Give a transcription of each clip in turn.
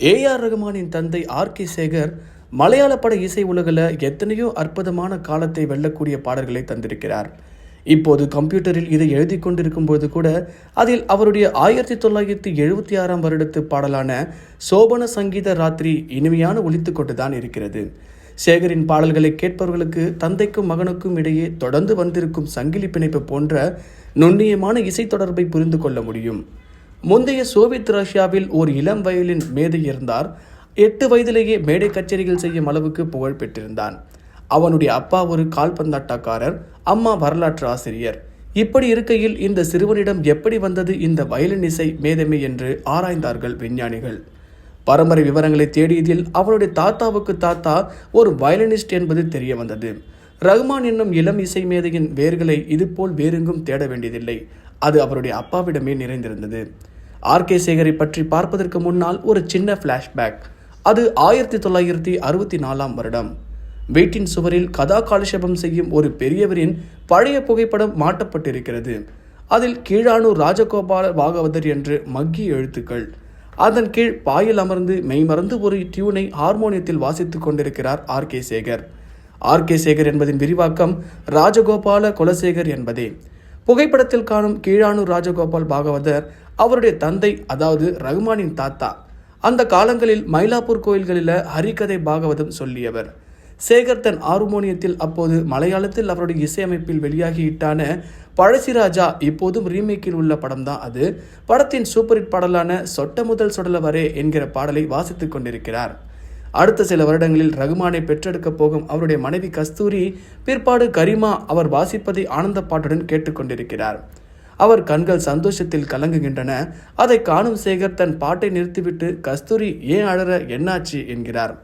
AR ரகுமானின் தந்தை R K Sekar மலையாள பட இசை உலகில் எத்தனையோ அற்புதமான காலத்தை வெல்லக்கூடிய பாடல்களை தந்திருக்கிறார். இப்போது கம்ப்யூட்டரில் இதை எழுதி கொண்டிருக்கும் போது கூட அதில் அவருடைய ஆயிரத்தி தொள்ளாயிரத்தி எழுபத்தி ஆறாம் வருடத்து பாடலான சோபன சங்கீத ராத்திரி இனிமையான ஒழித்து கொண்டுதான் இருக்கிறது. சேகரின் பாடல்களை கேட்பவர்களுக்கு தந்தைக்கும் மகனுக்கும் இடையே தொடர்ந்து வந்திருக்கும் சங்கிலி பிணைப்பு போன்ற நுண்ணியமான இசை தொடர்பை புரிந்து கொள்ள முடியும். முந்தைய சோவியத் ரஷ்யாவில் ஒரு இளம் வயலின் மேதை இருந்தார். எட்டு வயதிலேயே மேடை கச்சேரிகள் செய்யும் அளவுக்கு புகழ் பெற்றிருந்தான். அவனுடைய அப்பா ஒரு கால்பந்தாட்டக்காரர் அம்மா வரலாற்று ஆசிரியர். இப்படி இருக்கையில் இந்த சிறுவனிடம் எப்படி வந்தது இந்த வயலின் இசை மேதமை என்று ஆராய்ந்தார்கள் விஞ்ஞானிகள். பரம்பரை விவரங்களை தேடியதில் அவனுடைய தாத்தாவுக்கு தாத்தா ஒரு வயலினிஸ்ட் என்பது தெரிய வந்தது. ரஹ்மான் என்னும் இளம் இசை மேதையின் வேர்களை இதுபோல் வேறெங்கும் தேட வேண்டியதில்லை. அது அவருடைய அப்பாவிடமே நிறைந்திருந்தது. ஆர். கே. சேகரை பற்றி பார்ப்பதற்கு முன்னால் ஒரு சின்ன ஃப்ளாஷ்பேக் அது ஆயிரத்தி தொள்ளாயிரத்தி அறுபத்தி நாலாம் வருடம். வீட்டின் சுவரில் கதா காலட்சேபம் செய்யும் ஒரு பெரியவரின் பழைய புகைப்படம் மாட்டப்பட்டிருக்கிறது. அதில் கீழானூர் ராஜகோபால பாகவதர் என்று மக்கிய எழுத்துக்கள். அதன் கீழ் பாயில் அமர்ந்து மெய்மறந்து ஒரு டியூனை ஹார்மோனியத்தில் வாசித்துக் கொண்டிருக்கிறார் R. K. Sekar. R. K. Sekar என்பதின் விரிவாக்கம் ராஜகோபால குலசேகர் என்பதே. புகைப்படத்தில் காணும் கீழானூர் ராஜகோபால் பாகவதர் அவருடைய தந்தை அதாவது ரகுமானின் தாத்தா. அந்த காலங்களில் மயிலாப்பூர் கோயில்களில் ஹரிகதை பாகவதம் சொல்லியவர். சேகர் தன் ஆர்மோனியத்தில் அப்போது மலையாளத்தில் அவருடைய இசையமைப்பில் வெளியாகியிட்டான பழசிராஜா இப்போதும் ரீமேக்கில் உள்ள படம் தான் அது. படத்தின் சூப்பர் ஹிட் பாடலான சொட்ட முதல் சொடல வரே என்கிற பாடலை வாசித்துக் கொண்டிருக்கிறார். அடுத்த சில வருடங்களில் ரகுமானை பெற்றெடுக்கப் போகும் அவருடைய மனைவி கஸ்தூரி பிற்பாடு கரிமா அவர் வாசிப்பதை ஆனந்த பாட்டுடன் கேட்டுக்கொண்டிருக்கிறார். அவர் கண்கள் சந்தோஷத்தில் கலங்குகின்றன. அதை காணும் சேகர் தன் பாட்டை நிறுத்திவிட்டு கஸ்தூரி ஏன் அழற? என்னாச்சு? என்கிறார்.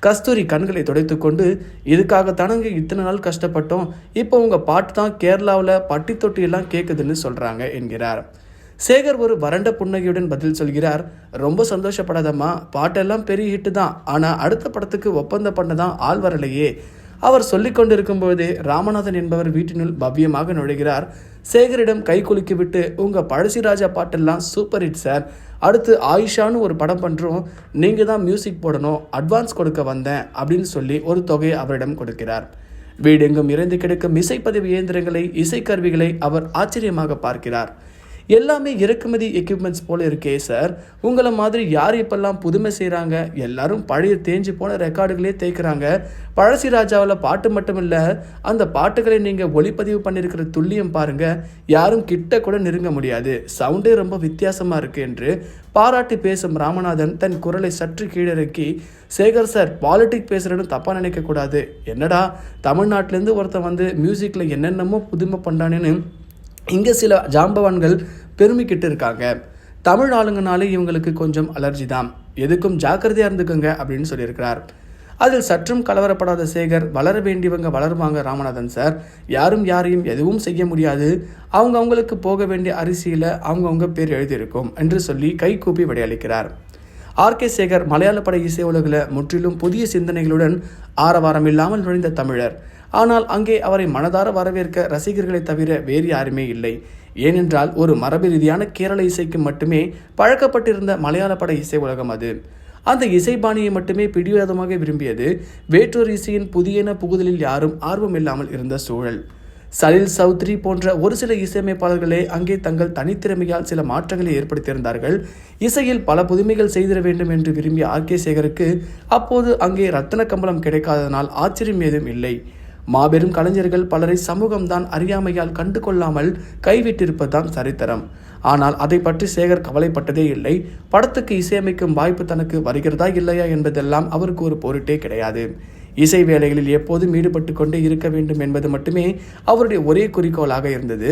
கஸ்தூரி கண்களை துடைத்துக்கொண்டு இதுக்காக தானங்க இத்தனை நாள் கஷ்டப்பட்டோம். இப்போ உங்கள் பாட்டு தான் கேரளாவில் பட்டி தொட்டியெல்லாம் கேட்குதுன்னு சொல்கிறாங்க என்கிறார். சேகர் ஒரு வறண்ட புன்னகையுடன் பதில் சொல்கிறார் ரொம்ப சந்தோஷப்படாதம்மா பாட்டெல்லாம் பெரிய ஹிட்டு தான். ஆனால் அடுத்த படத்துக்கு ஒப்பந்தம் பண்ண தான் ஆள் வரலையே. அவர் சொல்லிக் கொண்டிருக்கும் போதே ராமநாதன் என்பவர் வீட்டினுள் பவ்யமாக நுழைகிறார். சேகரிடம் கை குலுக்கி விட்டு உங்க பழசி ராஜா பாட்டெல்லாம் சூப்பர் ஹிட் சார் அடுத்து ஆயிஷான்னு ஒரு படம் பண்றோம். நீங்க தான் மியூசிக் போடணும் அட்வான்ஸ் கொடுக்க வந்தேன் அப்படின்னு சொல்லி ஒரு தொகையை அவரிடம் கொடுக்கிறார். வீடெங்கும் இறைந்து கிடக்கும் இசைப்பதிவு இயந்திரங்களை இசைக்கருவிகளை அவர் ஆச்சரியமாக பார்க்கிறார். எல்லாமே இறக்குமதி எக்யூப்மெண்ட்ஸ் போல இருக்கே சார் உங்களை மாதிரி யார் இப்பெல்லாம் புதுமை செய்கிறாங்க எல்லாரும் பழைய தேஞ்சு போன ரெக்கார்டுகளே தேய்க்கிறாங்க. பழசி ராஜாவில் பாட்டு மட்டும் இல்லை அந்த பாட்டுகளை நீங்கள் ஒளிப்பதிவு பண்ணியிருக்கிற துல்லியம் பாருங்கள் யாரும் கிட்ட கூட நெருங்க முடியாது. சவுண்டே ரொம்ப வித்தியாசமாக இருக்கு என்று பாராட்டி பேசும் ராமநாதன் தன் குரலை சற்று கீழிறக்கி சேகர் சார் பாலிடிக் பேசுகிறேன்னு தப்பாக நினைக்கக்கூடாது. என்னடா தமிழ்நாட்டிலேருந்து ஒருத்தன் வந்து மியூசிக்கில் என்னென்னமோ புதுமை பண்ணானேன்னு இங்கே சில ஜாம்பவான்கள் பெருமைக்கிட்டு இருக்காங்க. தமிழ் ஆளுங்கனாலே இவங்களுக்கு கொஞ்சம் அலர்ஜி தான். எதுக்கும் ஜாக்கிரதையாக இருந்துக்கோங்க அப்படின்னு சொல்லியிருக்கிறார். அதில் சற்றும் கலவரப்படாத சேகர் வளர வேண்டியவங்க வளருவாங்க ராமநாதன் சார். யாரும் யாரையும் எதுவும் செய்ய முடியாது. அவங்க அவங்களுக்கு போக வேண்டிய அரிசியில் அவங்கவுங்க பேர் எழுதியிருக்கும் என்று சொல்லி கை கூப்பி விடையளிக்கிறார். ஆர். கே. சேகர் மலையாள பட இசை உலகில் முற்றிலும் புதிய சிந்தனைகளுடன் ஆரவாரம் இல்லாமல் நுழைந்த தமிழர். ஆனால் அங்கே அவரை மனதார வரவேற்க ரசிகர்களை தவிர வேறு யாருமே இல்லை. ஏனென்றால் ஒரு மரபு ரீதியான கேரள இசைக்கு மட்டுமே பழக்கப்பட்டிருந்த மலையாள பட இசை உலகம் அது. அந்த இசைபாணியை மட்டுமே பிடிவாதமாக விரும்பியது வேற்றொரு இசையின் புதியன புகுதலில் யாரும் ஆர்வம் இல்லாமல் இருந்த சூழல். சலில் சௌத்ரி போன்ற ஒரு சில இசையமைப்பாளர்களே அங்கே தங்கள் தனித்திறமையால் சில மாற்றங்களை ஏற்படுத்தியிருந்தார்கள். இசையில் பல புதுமைகள் செய்திட வேண்டும் என்று விரும்பிய ஆர் கே சேகருக்கு அப்போது அங்கே ரத்தன கம்பளம் கிடைக்காததனால் ஆச்சரியம் ஏதும் இல்லை. மாபெரும் கலைஞர்கள் பலரை சமூகம்தான் அறியாமையால் கண்டு கொள்ளாமல் கைவிட்டிருப்பதுதான் சரித்திரம். ஆனால் அதை பற்றி சேகர் கவலைப்பட்டதே இல்லை. படத்துக்கு இசையமைக்கும் வாய்ப்பு தனக்கு வருகிறதா இல்லையா என்பதெல்லாம் அவருக்கு ஒரு பொருட்டே கிடையாது. இசை வேலைகளில் எப்போதும் ஈடுபட்டு கொண்டே இருக்க வேண்டும் என்பது மட்டுமே அவருடைய ஒரே குறிக்கோளாக இருந்தது.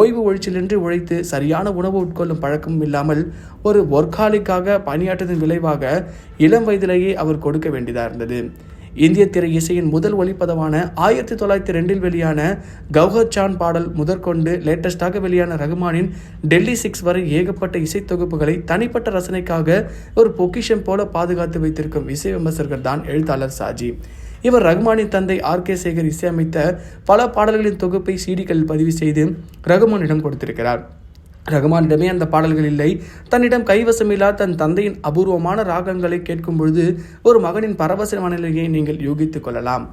ஓய்வு ஒழிச்சிலின்றி உழைத்து சரியான உணவு உட்கொள்ளும் பழக்கமும் இல்லாமல் ஒரு ஒர்க்காலிக்காக பணியாற்றதன் விளைவாக இளம் வயதிலேயே அவர் கொடுக்க வேண்டியதாக இருந்தது. இந்திய திரை இசையின் முதல் ஒளிப்பதவான ஆயிரத்தி தொள்ளாயிரத்தி ரெண்டில் வெளியான கௌஹர் சான் பாடல் முதற்கொண்டு லேட்டஸ்டாக வெளியான ரகுமானின் டெல்லி சிக்ஸ் வரை ஏகப்பட்ட இசை தொகுப்புகளை தனிப்பட்ட ரசனைக்காக ஒரு பொக்கிஷம் போல பாதுகாத்து வைத்திருக்கும் இசை விமர்சகர் தான் எழுத்தாளர் சாஜி. இவர் ரகுமானின் தந்தை ஆர் கே சேகர் இசையமைத்த பல பாடல்களின் தொகுப்பை சீடிகளில் பதிவு செய்து ரகுமானிடம் கொடுத்திருக்கிறார். ரகுமானிடமே அந்த பாடல்கள் இல்லை. தன்னிடம் கைவசமில்லா தன் தந்தையின் அபூர்வமான ராகங்களை கேட்கும் பொழுது ஒரு மகனின் பரவச மனநிலையை நீங்கள் யூகித்துக் கொள்ளலாம்.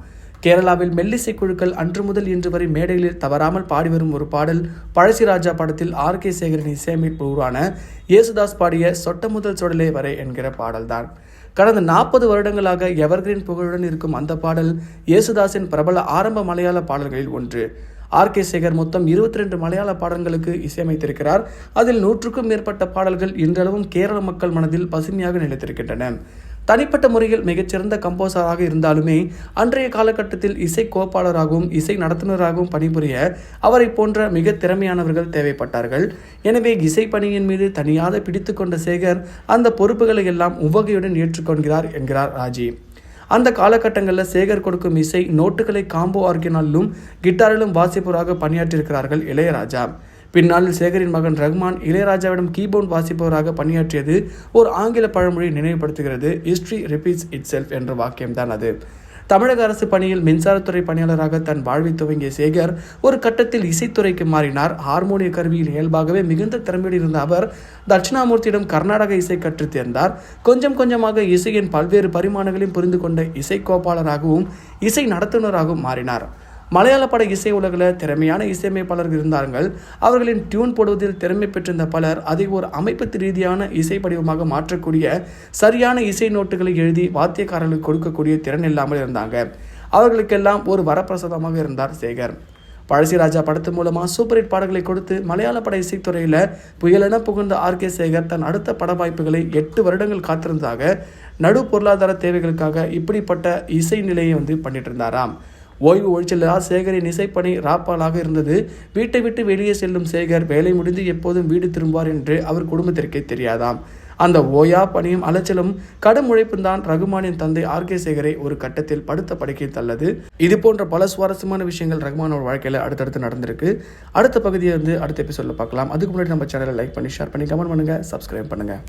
கேரளாவில் மெல்லிசை குழுக்கள் அன்று முதல் இன்று வரை மேடைகளில் தவறாமல் பாடி வரும் ஒரு பாடல் பழசிராஜா படத்தில் ஆர் கே சேகரின் இசையமைப்பு உருவான இயேசுதாஸ் பாடிய சொட்ட முதல் சொடலே வரை என்கிற பாடல்தான். கடந்த நாற்பது வருடங்களாக எவர்கிரீன் புகழுடன் இருக்கும் அந்த பாடல் இயேசுதாஸின் பிரபல ஆரம்ப மலையாள பாடல்களில் ஒன்று. ஆர் கே சேகர் மொத்தம் இருபத்தி ரெண்டு மலையாள பாடல்களுக்கு இசையமைத்திருக்கிறார். அதில் நூற்றுக்கும் மேற்பட்ட பாடல்கள் இன்றளவும் கேரள மக்கள் மனதில் பசுமையாக நிலைத்திருக்கின்றன. தனிப்பட்ட முறையில் மிகச்சிறந்த கம்போசராக இருந்தாலுமே அன்றைய காலகட்டத்தில் இசை கோப்பாளராகவும் இசை நடத்துனராகவும் பணிபுரிய அவரை போன்ற மிக திறமையானவர்கள் தேவைப்பட்டார்கள். எனவே இசை பணியின் மீது தனியாக பிடித்து கொண்ட சேகர் அந்த பொறுப்புகளை எல்லாம் உவகையுடன் ஏற்றுக்கொள்கிறார் என்கிறார் ராஜி. அந்த காலகட்டங்களில் சேகர் கொடுக்கும் இசை நோட்டுகளை காம்போ ஆர்கினாலும் கிட்டாரிலும் வாசிப்பவராக பணியாற்றியிருக்கிறார்கள் இளையராஜா. பின்னால் சேகரின் மகன் ரஹ்மான் இளையராஜாவிடம் கீபோர்ட் வாசிப்பவராக பணியாற்றியது ஒரு ஆங்கில பழமொழியை நினைவுபடுத்துகிறது ஹிஸ்ட்ரி ரிப்பீட்ஸ் இட் செல்ஃப் என்ற வாக்கியம்தான் அது. தமிழக அரசு பணியில் மின்சாரத்துறை பணியாளராக தன் வாழ்வை துவங்கிய சேகர் ஒரு கட்டத்தில் இசைத்துறைக்கு மாறினார். ஹார்மோனிய கருவியில் இயல்பாகவே மிகுந்த திறமையோடு இருந்த அவர் தட்சிணாமூர்த்தியிடம் கர்நாடக இசை கற்றுத் தேர்ந்தார். கொஞ்சம் கொஞ்சமாக இசையின் பல்வேறு பரிமாணங்களையும் புரிந்து கொண்ட இசைக்கோப்பாளராகவும் இசை நடத்துனராகவும் மாறினார். மலையாள பட இசை உலகில் திறமையான இசையமைப்பாளர்கள் இருந்தார்கள். அவர்களின் டியூன் போடுவதில் திறமை பெற்றிருந்த பலர் அதை ஒரு அமைப்பு ரீதியான இசை படிவமாக மாற்றக்கூடிய சரியான இசை நோட்டுகளை எழுதி வாத்தியக்காரர்களுக்கு கொடுக்கக்கூடிய திறன் இல்லாமல் இருந்தாங்க. அவர்களுக்கெல்லாம் ஒரு வரப்பிரசாதமாக இருந்தார் சேகர். பழசிராஜா படத்து மூலமாக சூப்பர் ஹிட் பாடல்களை கொடுத்து மலையாள பட இசைத்துறையில் புயலென புகுந்த ஆர் கே சேகர் தன் அடுத்த பட வாய்ப்புகளை எட்டு வருடங்கள் காத்திருந்ததாக நடு பொருளாதார தேவைகளுக்காக இப்படிப்பட்ட இசை நிலையை வந்து பண்ணிட்டு இருந்தாராம். ஓய்வு ஒழிச்சலா சேகரின் இசைப்பணி ராப்பாலாக இருந்தது. வீட்டை விட்டு வெளியே செல்லும் சேகர் வேலை முடிந்து எப்போதும் வீடு திரும்புவார் என்று அவர் குடும்பத்திற்கே தெரியாதாம். அந்த ஓயா பணியும் அலைச்சலும் கடும் உழைப்பும் தான் ரகுமானின் தந்தை ஆர் கே சேகரை ஒரு கட்டத்தில் படுத்த படுக்கையில் தள்ளது. இது போன்ற பல சுவாரஸ்யமான விஷயங்கள் ரகுமானோட வாழ்க்கையில் அடுத்தடுத்து நடந்திருக்கு. அடுத்த பகுதியை வந்து அடுத்த எபிசோடில் பார்க்கலாம். அதுக்கு முன்னாடி நம்ம சேனலை லைக் பண்ணி ஷேர் பண்ணி கமெண்ட் பண்ணுங்கள் சப்ஸ்கிரைப் பண்ணுங்கள்